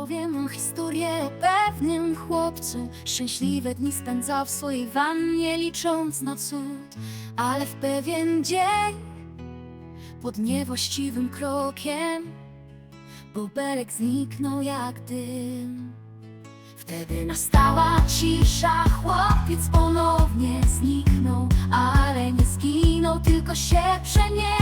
opowiem historię o pewnym chłopcu. Szczęśliwe dni spędzał w swojej wannie, licząc na cud. Ale w pewien dzień, pod niewłaściwym krokiem, bobelek zniknął jak dym. Wtedy nastała cisza, chłopiec ponownie zniknął, ale nie zginął, tylko się przemienił